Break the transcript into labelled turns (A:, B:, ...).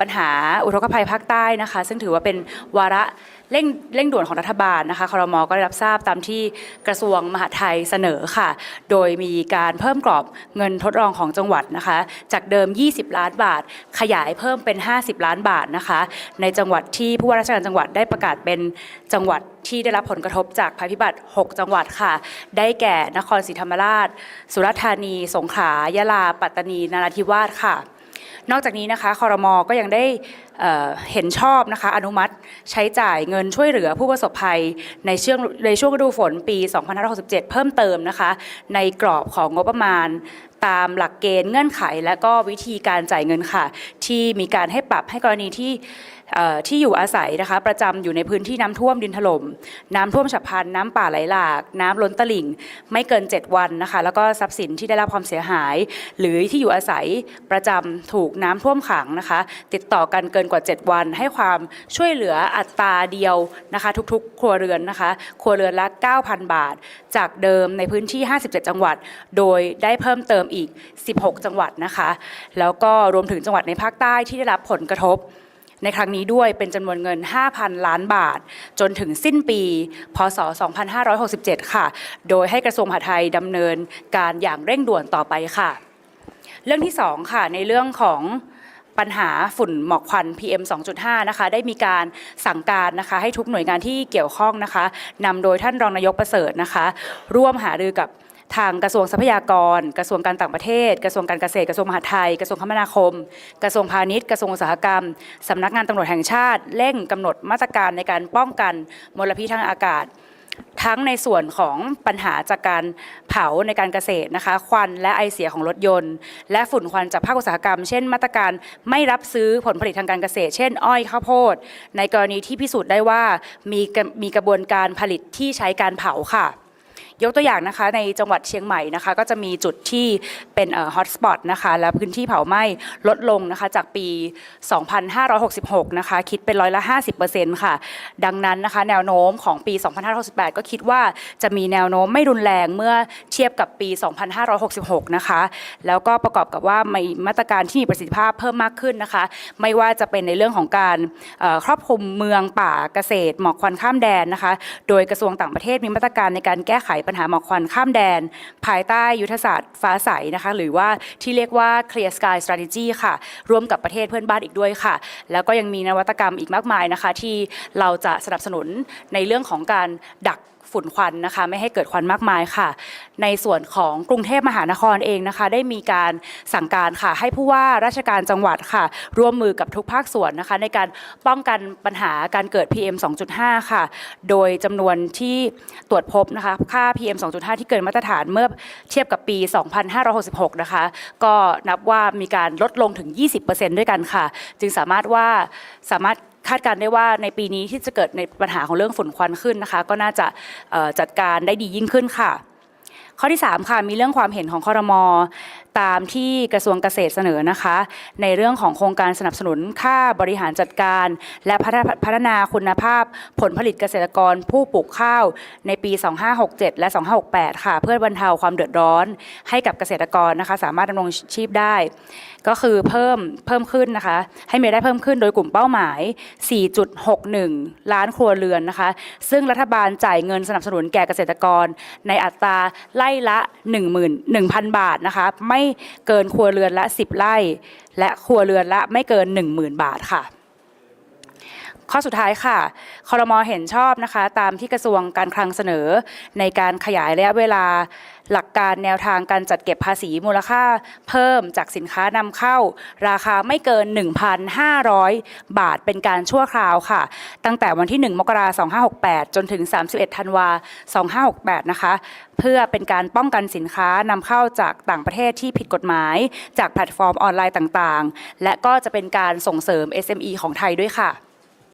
A: ปัญหาอุทกภัยภาคใต้นะคะ ซึ่งถือว่าเป็นวาระเร่งเร่งด่วนของรัฐบาลนะคะครมอก็ได้รับทราบตามที่กระทรวงมหาดไทยเสนอค่ะ โดยมีการเพิ่มกรอบเงินทดลองของจังหวัดนะคะ จากเดิม 20 ล้านบาท ขยายเพิ่มเป็น 50 ล้านบาทนะคะ ในจังหวัดที่ผู้ว่าราชการจังหวัดได้ประกาศเป็นจังหวัดที่ได้รับผลกระทบจากภัยพิบัติ 6 จังหวัดค่ะ ได้แก่นครศรีธรรมราช สุราษฎร์ธานี สงขลายะลา ปัตตานี นราธิวาสค่ะ นอกจากนี้นะคะคอรมอก็ยังได้เห็นชอบนะคะอนุมัติใช้จ่ายเงินช่วยเหลือผู้ประสบภัยในช่วงในช่วงฤดูฝนปี 2567 เพิ่มเติมนะคะ ในกรอบของงบประมาณตามหลักเกณฑ์เงื่อนไข และก็วิธีการจ่ายเงินค่ะ ที่มีการให้ปรับให้กรณีที่ที่อยู่อาศัยนะคะประจำอยู่ในพื้นที่น้ำท่วมดินถล่มน้ำท่วมฉับพลันน้ำป่าไหลหลาก น้ำล้นตลิ่ง ไม่เกิน 7 วันนะคะแล้วก็ทรัพย์สินที่ได้รับความเสียหาย หรือที่อยู่อาศัยประจำถูกน้ำท่วมขังนะคะ ติดต่อกันเกินกว่า 7 วัน ให้ความช่วยเหลืออัตราเดียวนะคะ ทุกๆ ครัวเรือนนะคะ ครัวเรือนละ 9,000 บาท จากเดิมในพื้นที่ 57 จังหวัด โดยได้เพิ่มเติมอีก 16 จังหวัดนะคะ แล้วก็รวมถึงจังหวัดในภาคใต้ที่ได้รับผลกระทบ ในครั้งนี้ด้วยเป็นจำนวนเงิน 5,000 ล้านบาท จนถึงสิ้นปี พศ 2567 ค่ะ โดยให้กระทรวงมหาดไทยดำเนินการอย่างเร่งด่วนต่อไปค่ะ เรื่องที่2ค่ะในเรื่องของปัญหาฝุ่นหมอกควัน PM 2.5 นะคะ ได้มีการสั่งการนะคะ ให้ทุกหน่วยงานที่เกี่ยวข้องนะคะนำโดยท่านรองนายกประเสริฐนะคะ ร่วมหารือกับ ทางกระทรวงทรัพยากร กระทรวงการต่างประเทศ กระทรวงการเกษตร กระทรวงมหาดไทย กระทรวงคมนาคม กระทรวงพาณิชย์ กระทรวงอุตสาหกรรมสำนักงานตำรวจแห่งชาติ เร่งกำหนดมาตรการในการป้องกันมลพิษทางอากาศ ทั้งในส่วนของปัญหาจากการเผาในการเกษตรนะคะ ควันและไอเสียของรถยนต์ และฝุ่นควันจากภาคอุตสาหกรรม เช่น มาตรการไม่รับซื้อผลผลิตทางการเกษตร เช่น อ้อยข้าวโพด ในกรณีที่พิสูจน์ได้ว่ามีมีกระบวนการผลิตที่ใช้การเผาค่ะ ยกตัวอย่างนะคะในจังหวัดเชียงใหม่นะคะก็จะมีจุดที่เป็นฮอตสปอตนะคะและพื้นที่เผาไหม้ลดลงนะคะจากปี 2566 นะคะคิดเป็นร้อยละ 50%ค่ะ ดังนั้นนะคะแนวโน้มของปี 2568 ก็คิดว่าจะมีแนวโน้มไม่รุนแรงเมื่อเทียบกับปี 2566 นะคะ แล้วก็ประกอบกับว่ามีมาตรการที่มีประสิทธิภาพเพิ่มมากขึ้นนะคะ ไม่ว่าจะเป็นในเรื่องของการครอบคลุมเมืองป่าเกษตร หมอกควันข้ามแดนนะคะ โดยกระทรวงต่างประเทศมีมาตรการในการแก้ไขปัญหาหมอกควันข้ามแดน ภายใต้ยุทธศาสตร์ฟ้าใสนะคะ หรือว่าที่เรียกว่า Clear Sky Strategy ค่ะ ร่วมกับประเทศเพื่อนบ้านอีกด้วยค่ะ แล้วก็ยังมีนวัตกรรมอีกมากมายนะคะ ที่เราจะสนับสนุนในเรื่องของการดักฝุ่นควันนะคะ ไม่ให้เกิดควันมากมายค่ะ ในส่วนของกรุงเทพมหานครเองนะคะ ได้มีการสั่งการค่ะ ให้ผู้ว่าราชการจังหวัดค่ะ ร่วมมือกับทุกภาคส่วนนะคะ ในการป้องกันปัญหาการเกิด PM 2.5 ค่ะ โดยจำนวนที่ตรวจพบนะคะ ค่า PM 2.5 ที่เกินมาตรฐานเมื่อเทียบกับปี 2566 นะคะ ก็นับว่ามีการลดลงถึง 20%ด้วยกันค่ะ จึงสามารถว่าสามารถ คาดการณ์ได้ว่าในปีนี้ที่จะเกิดในปัญหาของเรื่องฝุ่นควันขึ้นนะคะ ก็น่าจะจัดการได้ดียิ่งขึ้นค่ะ ข้อที่ 3 ค่ะ มีเรื่องความเห็นของคอรมอตามที่กระทรวงเกษตรเสนอนะคะ ในเรื่องของโครงการสนับสนุนค่าบริหารจัดการ และพัฒนาพัฒนาคุณภาพผลผลิตเกษตรกรผู้ปลูกข้าวในปี 2567 และ 2568 ค่ะ เพื่อบรรเทาความเดือดร้อน ให้กับเกษตรกรนะคะ สามารถดำรงชีพได้ ก็คือเพิ่มเพิ่มขึ้นนะคะ ให้มีรายได้เพิ่มขึ้นโดยกลุ่มเป้าหมาย 4.61 ล้านครัวเรือนนะคะ ซึ่งรัฐบาลจ่ายเงินสนับสนุนแก่เกษตรกร ในอัตราไล่ละ1 1,000 บาทนะคะไม่เกินครัวเรือนละ 10 ไร่ และครัวเรือนละไม่เกิน 10,000 บาทค่ะ ข้อสุดท้ายค่ะ คอรมอเห็นชอบนะคะ ตามที่กระทรวงการคลังเสนอ ในการขยายระยะเวลาหลักการแนวทางการจัดเก็บภาษีมูลค่า เพิ่มจากสินค้านำเข้า ราคาไม่เกิน 1,500 บาทเป็นการชั่วคราวค่ะ ตั้งแต่วันที่ 1 มกราคม 2568 จนถึง 31 ธันวา2568 นะคะ เพื่อเป็นการป้องกันสินค้านำเข้าจากต่างประเทศที่ผิดกฎหมาย จากแพลตฟอร์มออนไลน์ต่างๆ และก็จะเป็นการส่งเสริม SME ของไทยด้วยค่ะ